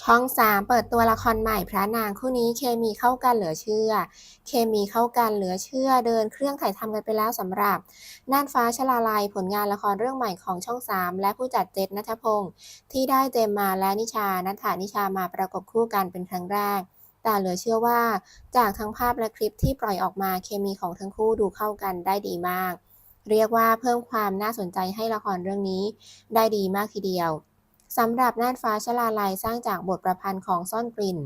ช่อง 3 เปิดตัวละครใหม่พระนางคู่นี้เคมีเข้ากันเหลือเชื่อ เคมีเข้ากันเหลือเชื่อเดินเครื่องถ่ายทำกันไปแล้วสำหรับ น่านฟ้าชลาลัยผลงานละครเรื่องใหม่ของช่อง 3 และผู้จัดเจษนัทพงศ์ที่ได้เจมมาและนิชานัทธานิชามาประกบคู่กันเป็นครั้งแรก แต่เหลือเชื่อว่า จากทั้งภาพและคลิปที่ปล่อยออกมาเคมีของทั้งคู่ดูเข้ากันได้ดีมาก เรียกว่าเพิ่มความน่าสนใจให้ละครเรื่องนี้ ได้ดีมากทีเดียว สำหรับน่านฟ้าชลาลัยสร้างจากบทประพันธ์ของซ่อนกลิ่น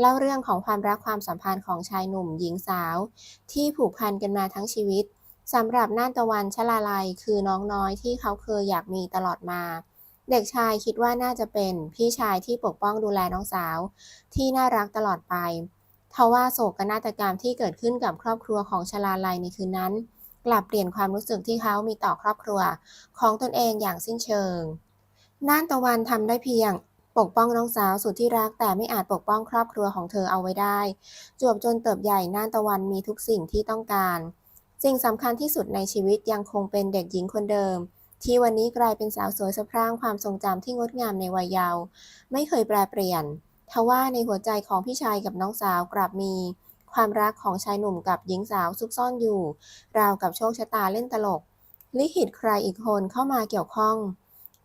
เล่าเรื่องของความรักความสัมพันธ์ของชายหนุ่มหญิงสาว ที่ผูกพันกันมาทั้งชีวิตสำหรับน่านตะวันชลาลัยคือน้องน้อยที่เขาเคยอยากมีตลอดมา เด็กชายคิดว่าน่าจะเป็นพี่ชายที่ปกป้องดูแลน้องสาว ที่น่ารักตลอดไปทว่าโศกนาฏกรรมที่เกิดขึ้นกับครอบครัวของชลาลัยในคืนนั้น กลับเปลี่ยนความรู้สึกที่เขามีต่อครอบครัว ของตนเองอย่างสิ้นเชิง น่านตะวันทำได้เพียง ปกป้องน้องสาวสุดที่รักแต่ไม่อาจปกป้องครอบครัวของเธอเอาไว้ได้ จวบจนเติบใหญ่น่านตะวันมีทุกสิ่งที่ต้องการสิ่งสำคัญที่สุดในชีวิตยังคงเป็นเด็กหญิงคนเดิม ที่วันนี้กลายเป็นสาวสวยสะพรั่งความทรงจำที่งดงามในวัยเยาว์ไม่เคยแปรเปลี่ยนทว่าในหัวใจของพี่ชายกับน้องสาวกลับมี ความรักของชายหนุ่มกับหญิงสาวซุกซ่อนอยู่ ราวกับโชคชะตาเล่นตลก ลิขิตใครอีกคนเข้ามาเกี่ยวข้อง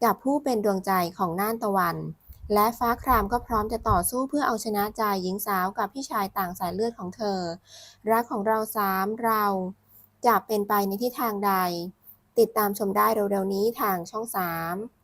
กับผู้เป็นดวงใจของน่านตะวัน และฟ้าครามก็พร้อมจะต่อสู้เพื่อเอาชนะใจหญิงสาวกับพี่ชายต่างสายเลือดของเธอ รักของเราสามเราจะเป็นไปในทิศทางใด ติดตามชมได้เร็วๆนี้ทางช่อง 3